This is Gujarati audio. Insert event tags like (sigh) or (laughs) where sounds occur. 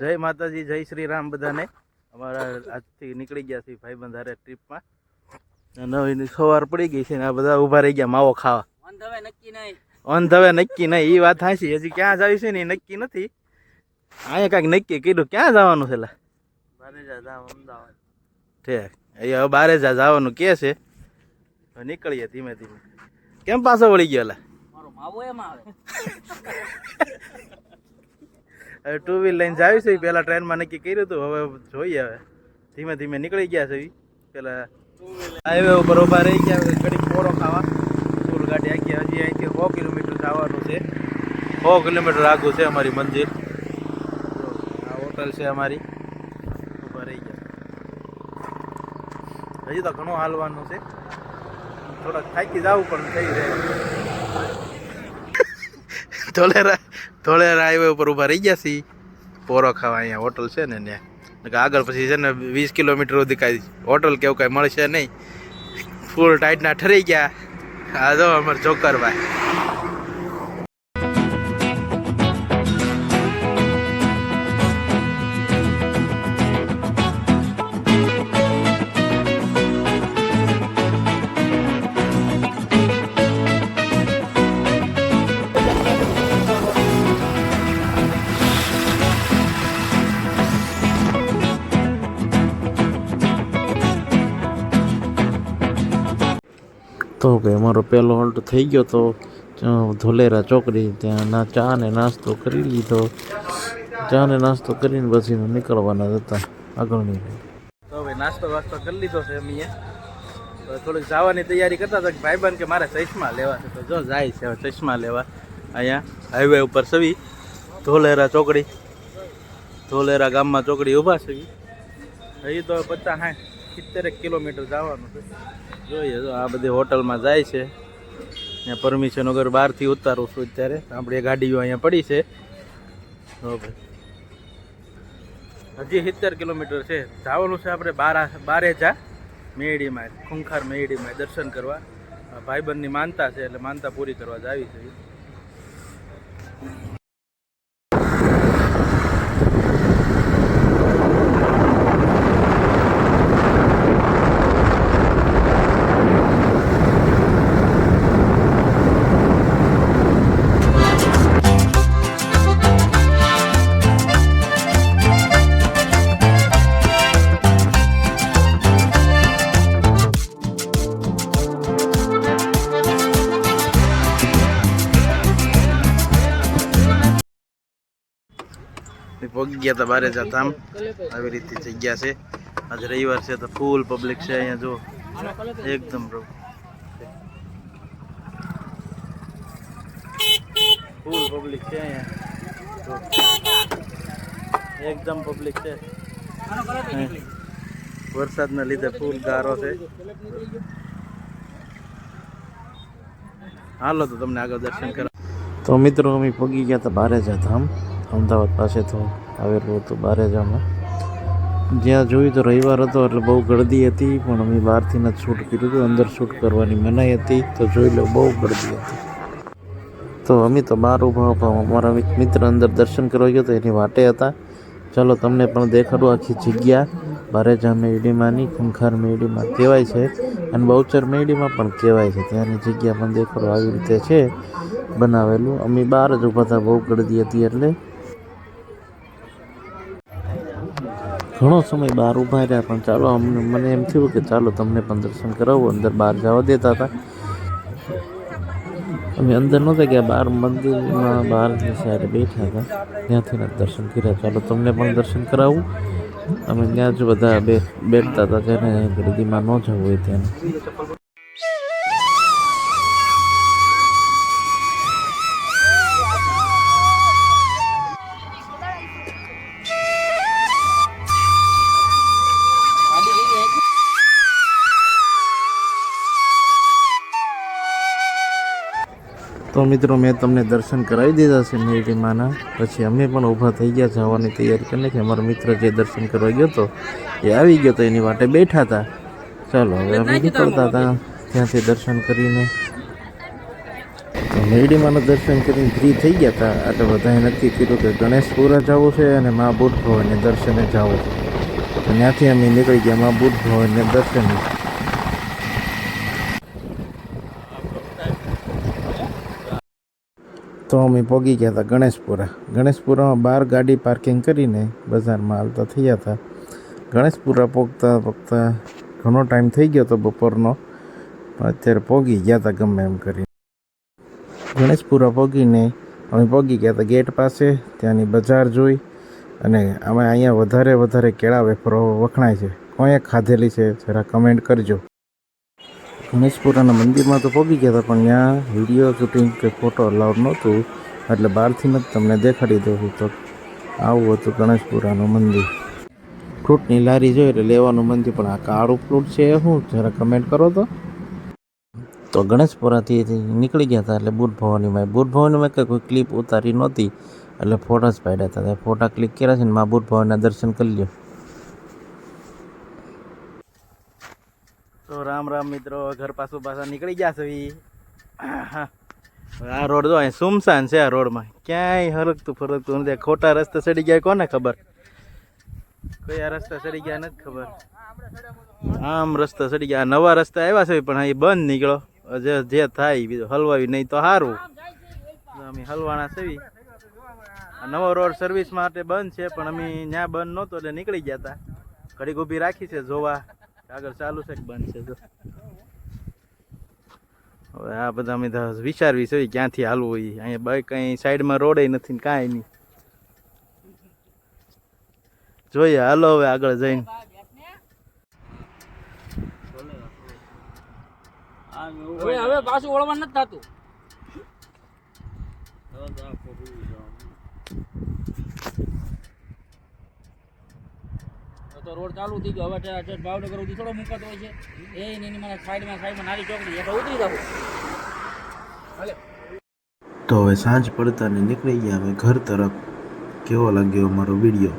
જય માતાજી જય શ્રી રામ બધાને. અમારા આજથી નીકળી ગયા છે ભાઈ બંધારે ટ્રીપમાં. નવી સવાર પડી ગઈ છે ને આ બધા ઊભા રહી ગયા માવો ખાવા. ઓન ધવે નક્કી નહીં. એ વાત હાચી હજી ક્યાં જાય છે ને નક્કી નથી. અહીંયા કાંઈક નક્કી કીધું ક્યાં જવાનું છે ઠીક અહીંયા હવે બારે જા જવાનું કે છે. નીકળીએ ધીમે ધીમે. કેમ પાછો વળી ગયો મારો માવો એમ આવે. (laughs) હવે ટુ વ્હીલ લઈને જાવી છે પહેલાં ટ્રેનમાં નક્કી કર્યું હતું હવે જોઈએ હવે. ધીમે ધીમે નીકળી ગયા છે પેલા હાઈવે ઉપર ઊભા રહી ગયા ઘડીક પોરો ખાવા. ફૂલ ગાડી આખી હજી અહીંથી સો કિલોમીટર જવાનું છે. સો કિલોમીટર આગું છે અમારી મંદિર. આ હોટલ છે અમારી. ઊભા રહી ગયા. હજી તો ઘણું હાલવાનું છે. થોડાક થાકી જવું પણ થઈ રહે ધોલેરા ધોલેરા હાઈવે ઉપર ઊભા રહી ગયા છીએ પોરો ખાવા અહીંયા હોટલ છે ને ત્યાં. આગળ પછી છે ને વીસ કિલોમીટર સુધી કાંઈ હોટલ કેવું કાંઈ મળશે નહીં. ફૂલ ટાઈટના ઠરી ગયા. આ જો અમારે જોકરભાઈ તો ભાઈ અમારો પહેલો હોલ્ટ થઈ ગયો તો ધોલેરા ચોકડી ત્યાં ના ચા ને નાસ્તો કરી લીધો. ચા ને નાસ્તો કરીને પછી નીકળવાના હતા આગળની તો ભાઈ નાસ્તો વાસ્તો કરી લીધો છે અમે થોડીક જવાની તૈયારી કરતા હતા કે ભાઈબંધ કે મારે ચશ્મા લેવા છે. તો જો જાય છે હવે ચશ્મા લેવા. અહીંયા હાઈવે ઉપર સવી. ધોલેરા ચોકડી. ધોલેરા ગામમાં ચોકડી ઊભા છે એ તો પચાસ સાઠ સિત્તેરેક કિલોમીટર જવાનું છે. જોઈએ તો આ બધી હોટલમાં જાય છે. ત્યાં પરમિશન વગર બહારથી ઉતારું છું અત્યારે. આપણી ગાડીઓ અહીંયા પડી છે. તો ભાઈ. હજી સિત્તેર કિલોમીટર છે. જવાનું છે આપણે બારા બારેજા મેળીમાં ખૂંખાર મેળીમાં દર્શન કરવા. ભાઈબંધની માનતા છે, એટલે માનતા પૂરી કરવા જાવી છે. પગી ગયા હતા બારે જતા આમ. આવી રીતે જગ્યા છે. આજે રવિવાર છે તો ફૂલ પબ્લિક છે અહીંયા જો. એકદમ બહુ ફૂલ પબ્લિક છે અહીંયા. જો. એકદમ પબ્લિક છે. વરસાદના લીધે ફૂલ ગારો છે. હાલો તો તમને આગળ દર્શન કરા તો મિત્રો, અમે પગી ગયા હતા બારે ધામ અમદાવાદ પાસે તો આવેલું હતું બારેજામાં. જ્યાં જોયું તો રવિવાર હતો એટલે બહુ ગળદી હતી, પણ અમે બહારથી જ શૂટ કર્યું હતું, અંદર શૂટ કરવાની મનાઈ હતી, તો જોઈ લો બહુ ગળદી હતી. તો અમે તો બહાર ઊભા ઊભા, અમારા મિત્ર અંદર દર્શન કરવા ગયો તો એની વાટે હતા. ચાલો તમને પણ દેખાડું આખી જગ્યા. બારેજા મેરડીમાંની, ખંખાર મેરડીમાં કહેવાય છે, અને બહુચર મેરડીમાં પણ કહેવાય છે. ત્યાંની જગ્યા પણ દેખાડો આવી રીતે છે, બનાવેલું. અમે બહાર જ ઊભા હતા, બહુ ગળદી હતી એટલે. ઘણો સમય બહાર ઊભા રહ્યા, પણ ચાલો અમને, મને એમ થયું કે ચાલો તમને પણ દર્શન કરાવું. અંદર બહાર જવા દેતા હતા. અમે અંદર નહોતા ગયા, બહાર મંદિરમાં બહારની સાઈડે બેઠા હતા. ત્યાંથી જ દર્શન કર્યા. ચાલો તમને પણ દર્શન કરાવું. અમે ત્યાં જ બધા બે, બેઠતા હતા, જેને ગરદીમાં ન જવું હોય ત્યાં તો મિત્રો મેં તમને દર્શન કરાવી દીધા છે મેરડીમાના પછી અમે પણ ઊભા થઈ ગયા જવાની તૈયારી કરીને કે અમારો મિત્ર જે દર્શન કરવા ગયો હતો એ આવી ગયો તો એની માટે બેઠા હતા. ચાલો હવે અમે નીકળતા હતા ત્યાંથી દર્શન કરીને. તો દર્શન કરીને ફ્રી થઈ ગયા હતા. એટલે બધાએ નક્કી કર્યું કે ગણેશપુરા જવું છે અને મા બુટ ભવનને દર્શને જવું છે. ત્યાંથી અમે નીકળી ગયા મા બુટ ભવનને દર્શને. તો અમે પહોંચી ગયા હતા ગણેશપુરા. ગણેશપુરામાં બહાર ગાડી પાર્કિંગ કરીને બજારમાં હાલતા થયા હતા. ગણેશપુરા પહોંચતા પહોંચતા ઘણો ટાઈમ થઈ ગયો હતો બપોરનો. પણ અત્યારે પહોંચી ગયા હતા ગમે એમ કરીને. ગણેશપુરા પહોંચીને અમે પહોંચી ગયા હતા ગેટ પાસે, ત્યાંની બજાર જોઈ અને અમે અહીંયા વધારે વધારે કેળા વેફરો વખણાય છે. કોઈએ ખાધેલી છે, જરા કમેન્ટ કરજો. ગણેશપુરાના મંદિરમાં તો પહોંચી ગયા હતા, પણ ત્યાં વીડિયો શૂટિંગ કે ફોટો અલાઉડ નહોતું. એટલે બહારથી જ તમને દેખાડી દઉં તો. આવું હતું ગણેશપુરાનું મંદિર. ફ્રૂટની લારી જોઈ એટલે લેવાનું મંદિર, પણ આ કાળું ફ્રૂટ છે શું? જરા કમેન્ટ કરો તો. તો ગણેશપુરાથી નીકળી ગયા હતા એટલે બુટ ભવાનીમાં. બુટ ભવાનીમાં કંઈ કોઈ ક્લિપ ઉતારી નહોતી, એટલે ફોટા જ પાડ્યા હતા. ફોટા ક્લિક કર્યા છે ને, મા બુટ ભવાનીના દર્શન કરી લ્યો. તો રામ રામ મિત્રો, ઘર પાછું પાછા નીકળી ગયા ઈ. આ રોડ જો અહીં સુમસાન છે આ રોડમાં. ક્યાંય હરકતું ફરકતું નથી. ખોટા રસ્તે ચડી ગયા કોને ખબર? કયા રસ્તા ચડી ગયા નથી ખબર. આમ રસ્તા ચડી ગયા. નવા રસ્તા આવ્યા છે પણ અહીં બંધ નીકળો. જે જે થાય બીજું હલવાવી નહીં તો સારું અમે હલવાના છે નવો રોડ સર્વિસ માટે બંધ છે પણ અમે ત્યાં બંધ નહોતો એટલે નીકળી ગયા હતા ઘડીક ઊભી રાખી છે જોવા. આગળ ચાલુ છે કે બંધ છે તો હવે આ બધા અમે તો વિચારવી છે ક્યાંથી હાલવું હોય અહીંયા બાઈક કંઈ સાઈડમાં રોડે નથી ને કાંઈ નહીં. જોઈએ હાલો હવે આગળ જઈને. હવે હવે પાછું વળવાનું નથી થતું. તો રોડ ચાલુ થઈ ગયો. હવે ભાવનગર સુધી થોડો મુકાતો હોય છે. એ એની મને સાઈડમાં સાઈડમાં નાની ચોકડી એટલે ઉતરી જવું તો હવે સાંજ પડતાને નીકળી ગયા. અમે ઘર તરફ કેવો લાગ્યો અમારો વીડિયો?